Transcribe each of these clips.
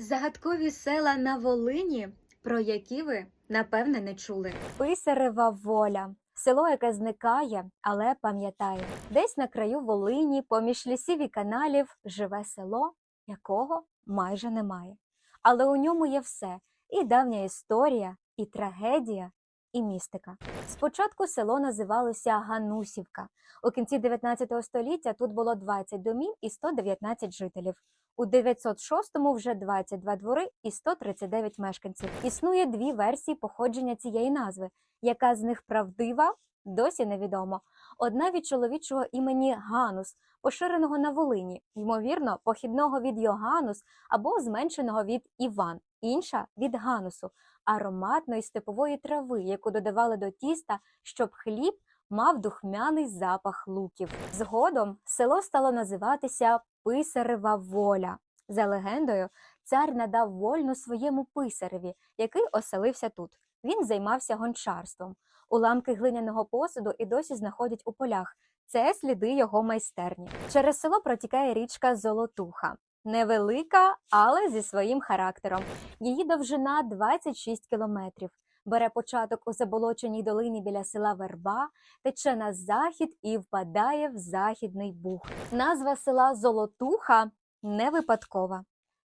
Загадкові села на Волині, про які ви напевне не чули. Писарева воля. Село, яке зникає, але пам'ятає. Десь на краю Волині, поміж лісів і каналів, живе село, якого майже немає. Але у ньому є все: і давня історія, і трагедія, і містика. Спочатку село називалося Ганусівка. У кінці 19 століття тут було 20 домів і 119 жителів. У 906-му вже 22 двори і 139 мешканців. Існує дві версії походження цієї назви. Яка з них правдива, досі невідомо. Одна від чоловічого імені Ганус, поширеного на Волині, ймовірно, похідного від Йоганус або зменшеного від Іван, інша від Ганусу, ароматної степової трави, яку додавали до тіста, щоб хліб мав духмяний запах луків. Згодом село стало називатися Писарева воля. За легендою, цар надав вольну своєму писареві, який оселився тут. Він займався гончарством. Уламки глиняного посуду і досі знаходять у полях. Це сліди його майстерні. Через село протікає річка Золотуха. Невелика, але зі своїм характером. Її довжина 26 кілометрів. Бере початок у заболоченій долині біля села Верба, тече на захід і впадає в західний буг. Назва села Золотуха не випадкова.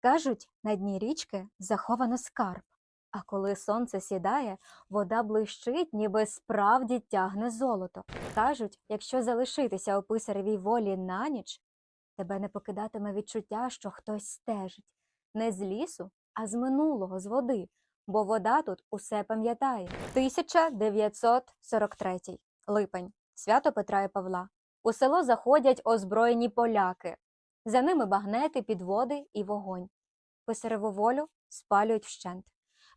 Кажуть, на дні річки заховано скарб. А коли сонце сідає, вода блищить, ніби справді тягне золото. Кажуть, якщо залишитися у писаревій волі на ніч, тебе не покидатиме відчуття, що хтось стежить не з лісу, а з минулого, з води, бо вода тут усе пам'ятає. 1943 липень, свято Петра і Павла. У село заходять озброєні поляки. За ними багнети, підводи і вогонь. Писареву волю спалюють вщент.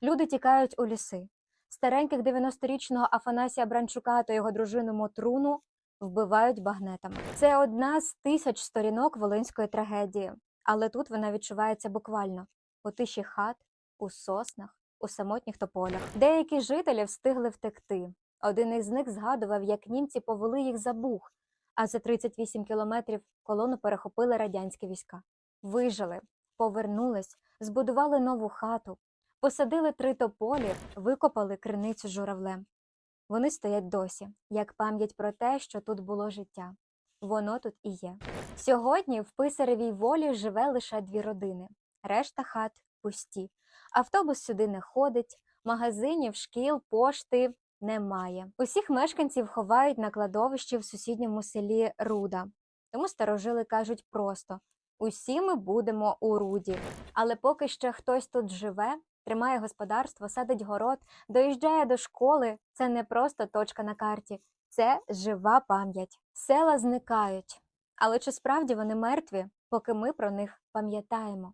Люди тікають у ліси. Стареньких 90-річного Афанасія Бранчука та його дружину Мотруну вбивають багнетами. Це одна з тисяч сторінок волинської трагедії, але тут вона відчувається буквально у тиші хат, у соснах, у самотніх тополях. Деякі жителі встигли втекти. Один із них згадував, як німці повели їх за бух, а за 38 кілометрів колону перехопили радянські війська. Вижили, повернулись, збудували нову хату, посадили три тополі, викопали криницю журавлем. Вони стоять досі, як пам'ять про те, що тут було життя. Воно тут і є. Сьогодні в писаревій волі живе лише дві родини, решта хат пусті. Автобус сюди не ходить, магазинів, шкіл, пошти немає. Усіх мешканців ховають на кладовищі в сусідньому селі Руда. Тому старожили кажуть просто: усі ми будемо у руді. Але поки ще хтось тут живе, тримає господарство, садить город, доїжджає до школи, це не просто точка на карті, це жива пам'ять. Села зникають. Але чи справді вони мертві, поки ми про них пам'ятаємо?